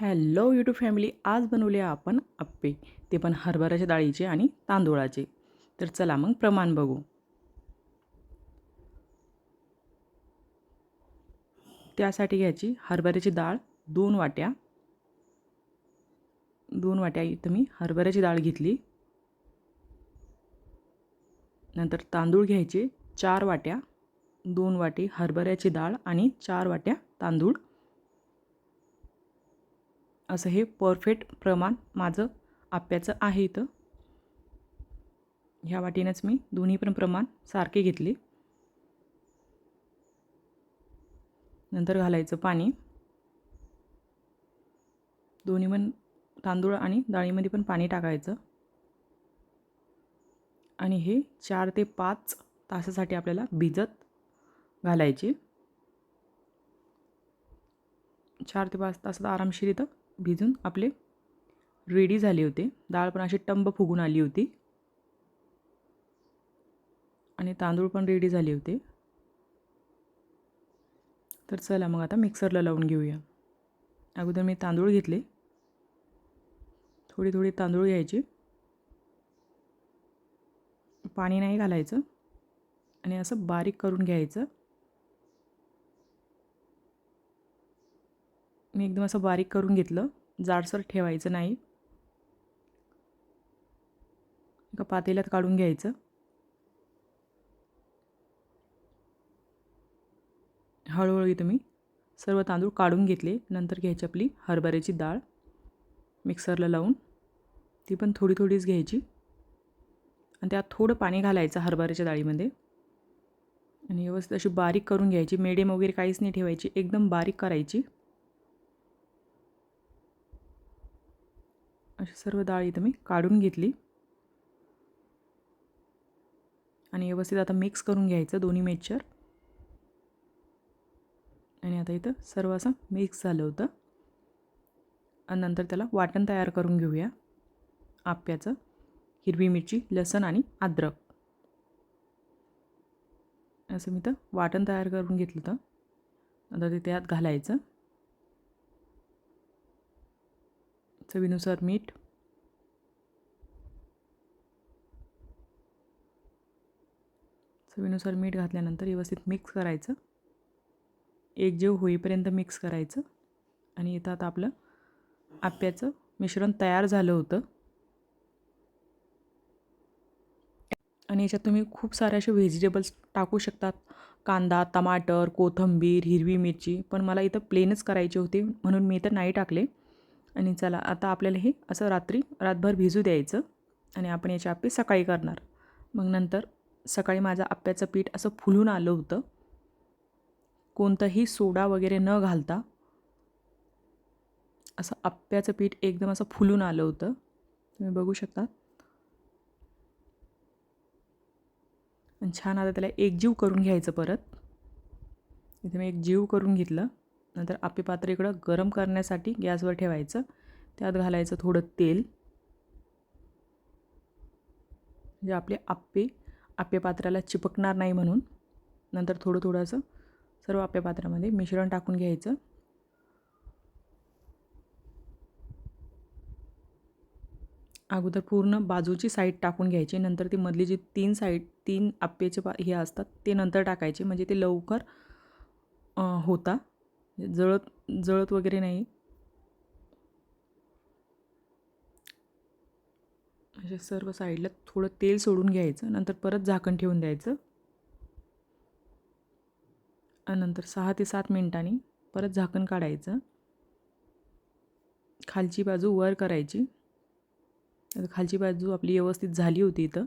Hello YouTube family आज बनवले आपण अप्पे ते पण हरभऱ्याच्या डाळीचे आणि तांदूळाचे. तर चला मग प्रमाण बघू. त्यासाठी घ्यायची हरभऱ्याची डाळ दोन वाट्या. दोन वाट्या इथं मी हरभऱ्याची डाळ घेतली. नंतर तांदूळ घ्यायचे चार वाट्या. दोन वाटी हरभऱ्याची डाळ आणि चार वाट्या तांदूळ. असं हे परफेक्ट प्रमाण माझं आप्याचं आहे इथं. ह्या वाटीनंच मी दोन्ही पण प्रमाण सारखे घेतले. नंतर घालायचं पाणी. दोन्ही पण तांदूळ आणि डाळीमध्ये पण पाणी टाकायचं. आणि हे चार ते पाच तासासाठी आपल्याला भिजत घालायचे. चार ते पाच तासात आरामशीर इथं भिजून आपले रेडी झाले होते. डाळ पण अशी टंब फुगून आली होती. आणि तांदूळ पण रेडी झाले होते. तर चला मग आता मिक्सरला लावून घेऊया. अगोदर मी तांदूळ घेतले. थोडी थोडी तांदूळ घ्यायचे. पाणी नाही घालायचं. आणि असं बारीक करून घ्यायचं. मी एकदम असं बारीक करून घेतलं. जाडसर ठेवायचं नाही. एका पातेल्यात काढून घ्यायचं. हळूहळू तुम्ही सर्व तांदूळ काढून घेतले. नंतर घ्यायची आपली हरभऱ्याची डाळ मिक्सरला लावून. ती पण थोडी थोडीच घ्यायची. आणि त्यात थोडं पाणी घालायचं हरभऱ्याच्या डाळीमध्ये. आणि व्यवस्थित अशी बारीक करून घ्यायची. मेडियम वगैरे काहीच नाही ठेवायची. एकदम बारीक करायची. अशी सर्व डाळ इथं मी काढून घेतली. आणि व्यवस्थित आता मिक्स करून घ्यायचं दोन्ही मिक्सचर आणि आता इथं सर्व असं मिक्स झालं होतं. आणि नंतर त्याला वाटण तयार करून घेऊया. आप्याचं हिरवी मिरची लसण आणि अद्रक. असं मी तर वाटण तयार करून घेतलं होतं. आता ते त्यात घालायचं. चवीनुसार मीठ. चवीनुसार मीठ घातल्यानंतर व्यवस्थित मिक्स करायचं. एकजीव होईपर्यंत मिक्स करायचं. आणि इथं आता आपलं आप्याचं मिश्रण तयार झालं होतं. आणि याच्यात तुम्ही खूप सारे असे व्हेजिटेबल्स टाकू शकतात. कांदा टमाटर कोथिंबीर हिरवी मिरची. पण मला इथं प्लेनच करायचे होते. म्हणून मी इथं नाही टाकले. आणि चला आता आपल्याला हे असं रात्री रातभर भिजू द्यायचं आणि आपण याचे आप्पे सकाळी करणार. मग नंतर सकाळी माझं आप्प्याचं पीठ असं फुलून आलं होतं. कोणतंही सोडा वगैरे न घालता असं आप्प्याचं पीठ एकदम असं फुलून आलं होतं. तुम्ही बघू शकता. आणि छान आता त्याला एकजीव करून घ्यायचं परत. इथे मी एक जीव करून घेतलं. नंतर आपे पात्र इकडं गरम करण्यासाठी गॅसवर ठेवायचं. त्यात घालायचं थोडं तेल. म्हणजे आपले आप्पे आप्पे पात्राला चिपकणार नाही म्हणून. नंतर थोडं थोडंसं सर्व आप्या पात्रामध्ये मिश्रण टाकून घ्यायचं. अगोदर पूर्ण बाजूची साईड टाकून घ्यायची. नंतर ती मधली जी तीन साईड तीन आप्पेचे पा हे असतात ते नंतर टाकायचे. म्हणजे ते लवकर होता. जळत जळत वगैरे नाही. अशा सर्व साईडला थोडं तेल सोडून घ्यायचं नंतर परत झाकण ठेवून द्यायचं. आणि नंतर सहा ते सात मिनिटांनी परत झाकण काढायचं. खालची बाजू वर करायची. खालची बाजू आपली व्यवस्थित झाली होती इथं.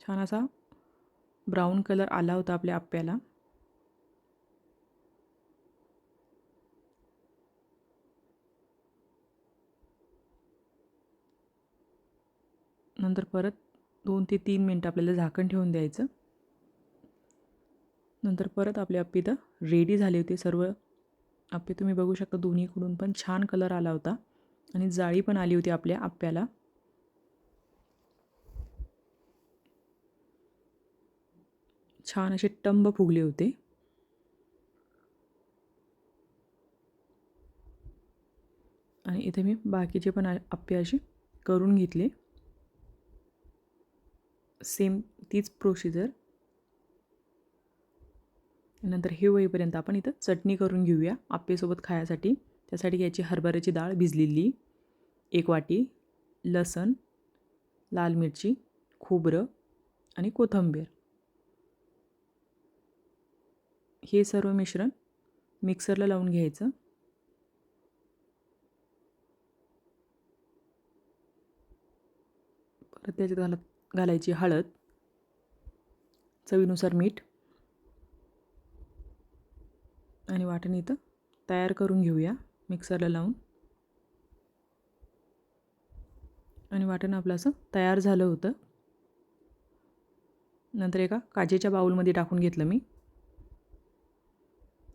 छान असा ब्राऊन कलर आला होता आपल्या आप्याला. नंतर परत दोन ते तीन मिनटं आपल्याला झाकण ठेवून द्यायचं. नंतर परत आपले आप्पी तर रेडी झाले होते. सर्व आप्पे तुम्ही बघू शकता दोन्हीकडून पण छान कलर आला होता. आणि जाळी पण आली होती आपल्या आप्याला छान असे टंब फुगले होते. आणि इथे मी बाकीचे पण आप्पे असे करून घेतले. सेम तीच प्रोसिजर नंतर हे होईपर्यंत आपण इथं चटणी करून घेऊया आप्पेसोबत खायासाठी. त्यासाठी घ्यायची हरभऱ्याची डाळ भिजलेली एक वाटी लसण लाल मिरची खोबरं आणि कोथंबीर. हे सर्व मिश्रण मिक्सरला लावून घ्यायचं. परत त्याच्यात घालत घालायची हळद चवीनुसार मीठ आणि वाटण इथं तयार करून घेऊया मिक्सरला लावून. आणि वाटण आपलं असं तयार झालं होतं. नंतर एका काचेच्या बाऊलमध्ये टाकून घेतलं मी.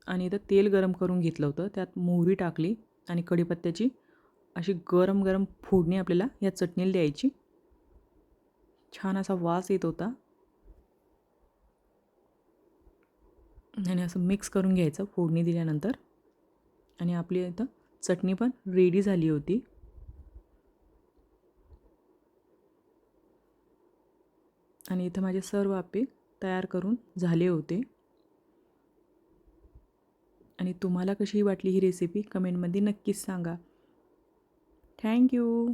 आणि इथं तेल गरम करून घेतलं होतं. त्यात मोहरी टाकली आणि कढीपत्त्याची अशी गरम गरम फोडणी आपल्याला या चटणीला द्यायची. छान असा वास येत होता. आणि असं मिक्स करून घ्यायचं फोडणी दिल्यानंतर. आणि आपली इथं चटणी पण रेडी झाली होती. आणि इथं माझे सर्व आपे तयार करून झाले होते. आणि तुम्हाला कशी वाटली ही रेसिपी कमेंटमध्ये नक्कीच सांगा. थँक्यू